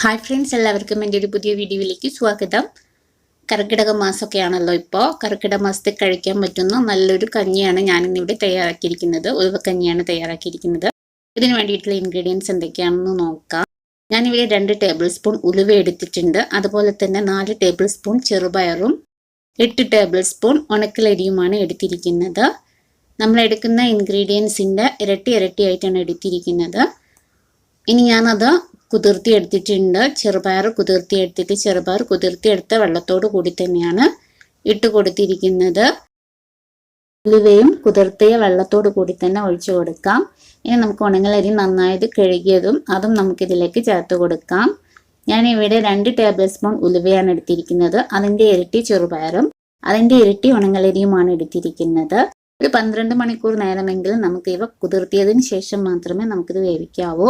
Hi friends എല്ലാവർക്കും എന്റെ ഒരു പുതിയ വീഡിയോയിലേക്ക് സ്വാഗതം. കർക്കിടക മാസമൊക്കെയാണല്ലോ ഇപ്പോൾ കർക്കിടക മാസത്തെ കഴിക്കാൻ പറ്റുന്ന നല്ലൊരു കഞ്ഞിയാണ് ഞാനിന്നിവിടെ തയ്യാറാക്കിയിരിക്കുന്നത്. ഉലുവക്കഞ്ഞിയാണ് തയ്യാറാക്കിയിരിക്കുന്നത്. ഇതിന് വേണ്ടിയിട്ടുള്ള ഇൻഗ്രീഡിയൻസ് എന്തൊക്കെയാണെന്ന് നോക്കാം. ഞാനിവിടെ രണ്ട് ടേബിൾ സ്പൂൺ ഉലുവ എടുത്തിട്ടുണ്ട്. അതുപോലെ തന്നെ നാല് ടേബിൾ സ്പൂൺ ചെറുപയറും എട്ട് ടേബിൾ സ്പൂൺ ഉണക്കലരിയുമാണ് എടുത്തിരിക്കുന്നത്. നമ്മൾ എടുക്കുന്ന ഇൻഗ്രീഡിയൻസിന്റെ ഇരട്ടി ഇരട്ടിയായിട്ടാണ് എടുത്തിരിക്കുന്നത്. ഇനി ഞാനത് കുതിർത്തി എടുത്തിട്ടുണ്ട്. ചെറുപയർ കുതിർത്തി എടുത്തിട്ട് ചെറുപയർ കുതിർത്തിയെടുത്ത വെള്ളത്തോട് കൂടി തന്നെയാണ് ഇട്ട് കൊടുത്തിരിക്കുന്നത്. ഉലുവയും കുതിർത്തിയ വെള്ളത്തോട് കൂടി തന്നെ ഒഴിച്ചു കൊടുക്കാം. ഇനി നമുക്ക് ഉണങ്ങലരി നന്നായിട്ട് കഴുകിയതും അതും നമുക്കിതിലേക്ക് ചേർത്ത് കൊടുക്കാം. ഞാൻ ഇവിടെ രണ്ട് ടേബിൾ സ്പൂൺ ഉലുവയാണ് എടുത്തിരിക്കുന്നത്. അതിന്റെ ഇരട്ടി ചെറുപയറും അതിന്റെ ഇരട്ടി ഉണങ്ങലരിയുമാണ് എടുത്തിരിക്കുന്നത്. ഒരു പന്ത്രണ്ട് മണിക്കൂർ നേരമെങ്കിലും നമുക്ക് ഇവ കുതിർത്തിയതിന് ശേഷം മാത്രമേ നമുക്കിത് വേവിക്കാവൂ.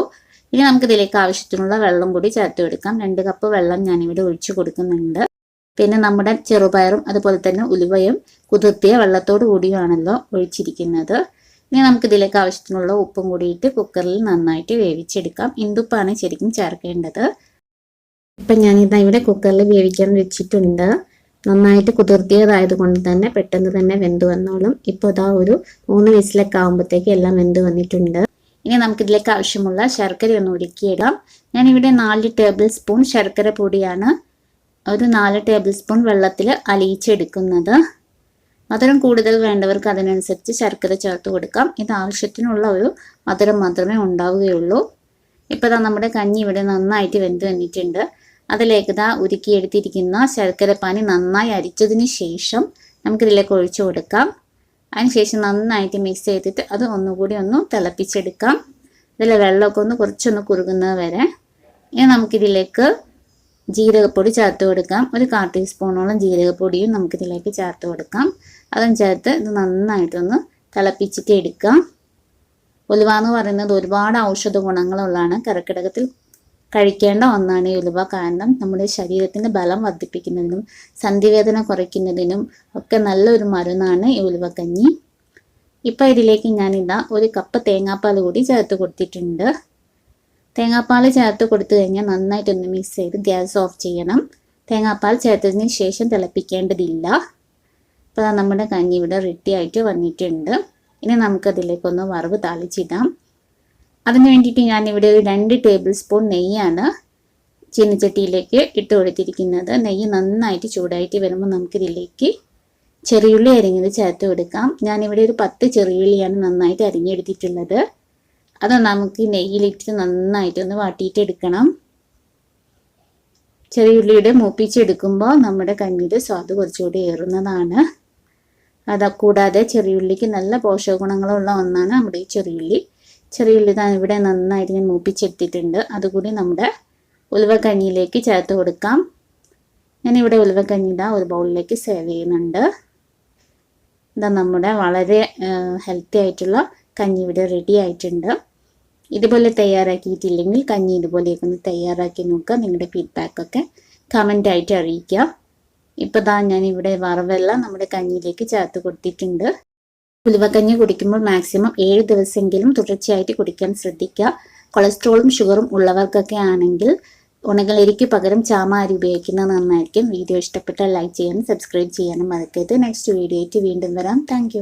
ഇനി നമുക്ക് ഇതിലേക്ക് ആവശ്യത്തിനുള്ള വെള്ളം കൂടി ചേർത്ത് കൊടുക്കാം. രണ്ട് കപ്പ് വെള്ളം ഞാനിവിടെ ഒഴിച്ചു കൊടുക്കുന്നുണ്ട്. പിന്നെ നമ്മുടെ ചെറുപയറും അതുപോലെ തന്നെ ഉലുവയും കുതിർത്തിയ വെള്ളത്തോട് കൂടിയാണല്ലോ ഒഴിച്ചിരിക്കുന്നത്. ഇനി നമുക്ക് ഇതിലേക്ക് ആവശ്യത്തിനുള്ള ഉപ്പും കൂടിയിട്ട് കുക്കറിൽ നന്നായിട്ട് വേവിച്ചെടുക്കാം. ഇന്തുപ്പാണ് ശരിക്കും ചേർക്കേണ്ടത്. ഇപ്പൊ ഞാൻ ഇതാ ഇവിടെ കുക്കറിൽ വേവിക്കാൻ വെച്ചിട്ടുണ്ട്. നന്നായിട്ട് കുതിർത്തിയതായത് കൊണ്ട് തന്നെ പെട്ടെന്ന് തന്നെ വെന്ത് വന്നോളും. ഇപ്പോൾ ഇതാ ഒരു മൂന്ന് വിസിലൊക്കെ ആകുമ്പോഴത്തേക്ക് എല്ലാം വെന്ത് വന്നിട്ടുണ്ട്. ഇനി നമുക്കിതിലേക്ക് ആവശ്യമുള്ള ശർക്കര ഒന്ന് ഉരുക്കിയിടാം. ഞാനിവിടെ നാല് ടേബിൾ സ്പൂൺ ശർക്കര പൊടിയാണ്. ഒരു നാല് ടേബിൾ സ്പൂൺ വെള്ളത്തിൽ അലിയിച്ചെടുക്കുന്നത്. മധുരം കൂടുതൽ വേണ്ടവർക്ക് അതിനനുസരിച്ച് ശർക്കര ചേർത്ത് കൊടുക്കാം. ഇത് ആവശ്യത്തിനുള്ള ഒരു മധുരം മാത്രമേ ഉണ്ടാവുകയുള്ളൂ. ഇപ്പോൾ ഇതാ നമ്മുടെ കഞ്ഞി ഇവിടെ നന്നായിട്ട് വെന്ത് വന്നിട്ടുണ്ട്. അതിലേക്ക് ഇതാ ഉരുക്കിയെടുത്തിരിക്കുന്ന ശർക്കര പാനി നന്നായി അരിച്ചതിന് ശേഷം നമുക്കിതിലേക്ക് ഒഴിച്ചു കൊടുക്കാം. അതിനുശേഷം നന്നായിട്ട് മിക്സ് ചെയ്തിട്ട് അത് ഒന്നുകൂടി ഒന്ന് തിളപ്പിച്ചെടുക്കാം. ഇതിൽ വെള്ളമൊക്കെ ഒന്ന് കുറച്ചൊന്ന് കുറുകുന്നത് വരെ. ഇനി നമുക്കിതിലേക്ക് ജീരകപ്പൊടി ചേർത്ത് കൊടുക്കാം. ഒരു കാ ടീസ്പൂണോളം ജീരകപ്പൊടിയും നമുക്കിതിലേക്ക് ചേർത്ത് കൊടുക്കാം. അതും ചേർത്ത് ഇത് നന്നായിട്ടൊന്ന് തിളപ്പിച്ചിട്ട് എടുക്കാം. ഉലുവ എന്ന് പറയുന്നത് ഒരുപാട് ഔഷധ ഗുണങ്ങളുള്ളതാണ്. കർക്കിടകത്തിൽ കഴിക്കേണ്ട ഒന്നാണ് ഈ ഉലുവ. കാരണം നമ്മുടെ ശരീരത്തിന്റെ ബലം വർദ്ധിപ്പിക്കുന്നതിനും സന്ധിവേദന കുറയ്ക്കുന്നതിനും ഒക്കെ നല്ലൊരു മരുന്നാണ് ഈ കഞ്ഞി. ഇപ്പം ഇതിലേക്ക് ഞാനിതാ ഒരു കപ്പ് തേങ്ങാപ്പാൽ കൂടി ചേർത്ത് കൊടുത്തിട്ടുണ്ട്. തേങ്ങാപ്പാൽ ചേർത്ത് കൊടുത്തു കഴിഞ്ഞാൽ നന്നായിട്ടൊന്ന് മിക്സ് ചെയ്ത് ഗ്യാസ് ഓഫ് ചെയ്യണം. തേങ്ങാപ്പാൽ ചേർത്തതിന് ശേഷം തിളപ്പിക്കേണ്ടതില്ല. ഇപ്പൊ നമ്മുടെ കഞ്ഞി ഇവിടെ റെഡി ആയിട്ട് വന്നിട്ടുണ്ട്. ഇനി നമുക്കതിലേക്കൊന്ന് വറവ് താളിച്ചിടാം. അതിന് വേണ്ടിയിട്ട് ഞാൻ ഇവിടെ ഒരു രണ്ട് ടേബിൾ സ്പൂൺ നെയ്യാണ് ചീനച്ചട്ടിയിലേക്ക് ഇട്ട് കൊടുത്തിരിക്കുന്നത്. നെയ്യ് നന്നായിട്ട് ചൂടായിട്ട് വരുമ്പോൾ നമുക്കിതിലേക്ക് ചെറിയുള്ളി അരിഞ്ഞത് ചേർത്ത് കൊടുക്കാം. ഞാനിവിടെ ഒരു പത്ത് ചെറിയുള്ളിയാണ് നന്നായിട്ട് അരിഞ്ഞെടുത്തിട്ടുള്ളത്. അത് നമുക്ക് നെയ്യിലിട്ട് നന്നായിട്ട് നന്നായിട്ടൊന്ന് വാട്ടിയിട്ടെടുക്കണം ചെറിയുള്ളിയുടെ മൂപ്പിച്ചെടുക്കുമ്പോൾ നമ്മുടെ കഞ്ഞിയുടെ സ്വാദ് കുറച്ചുകൂടി ഏറുന്നതാണ്. അത് കൂടാതെ ചെറിയുള്ളിക്ക് നല്ല പോഷക ഗുണങ്ങളുള്ള ഒന്നാണ് നമ്മുടെ ഈ ചെറിയുള്ളി. ചെറിയുള്ളി ഇതാ ഇവിടെ നന്നായിട്ട് ഞാൻ മൂപ്പിച്ചെടുത്തിട്ടുണ്ട്. അതുകൂടി നമ്മുടെ ഉലുവക്കഞ്ഞിയിലേക്ക് ചേർത്ത് കൊടുക്കാം. ഞാനിവിടെ ഉലുവക്കഞ്ഞി ഇതാ ഒരു ബൗളിലേക്ക് സേവ് ചെയ്യുന്നുണ്ട്. ഇതാ നമ്മുടെ വളരെ ഹെൽത്തി ആയിട്ടുള്ള കഞ്ഞി ഇവിടെ റെഡി ആയിട്ടുണ്ട്. ഇതുപോലെ തയ്യാറാക്കിയിട്ടില്ലെങ്കിൽ കഞ്ഞി ഇതുപോലെയൊക്കെ ഒന്ന് തയ്യാറാക്കി നോക്കുക. നിങ്ങളുടെ ഫീഡ്ബാക്കൊക്കെ കമന്റായിട്ട് അറിയിക്കുക. ഇപ്പോൾ ദാ ഞാനിവിടെ വറവെല്ലാം നമ്മുടെ കഞ്ഞിയിലേക്ക് ചേർത്ത് കൊടുത്തിട്ടുണ്ട്. ഉലുവക്കഞ്ഞി കുടിക്കുമ്പോൾ മാക്സിമം ഏഴ് ദിവസമെങ്കിലും തുടർച്ചയായിട്ട് കുടിക്കാൻ ശ്രദ്ധിക്കുക. കൊളസ്ട്രോളും ഷുഗറും ഉള്ളവർക്കൊക്കെ ആണെങ്കിൽ ഉണകളരിക്ക് പകരം ചാമാരി ഉപയോഗിക്കുന്നത് നന്നായിരിക്കും. വീഡിയോ ഇഷ്ടപ്പെട്ടാൽ ലൈക്ക് ചെയ്യാനും സബ്സ്ക്രൈബ് ചെയ്യാനും മറക്കരുത്. നെക്സ്റ്റ് വീഡിയോയ്ക്ക് വീണ്ടും വരാം. താങ്ക്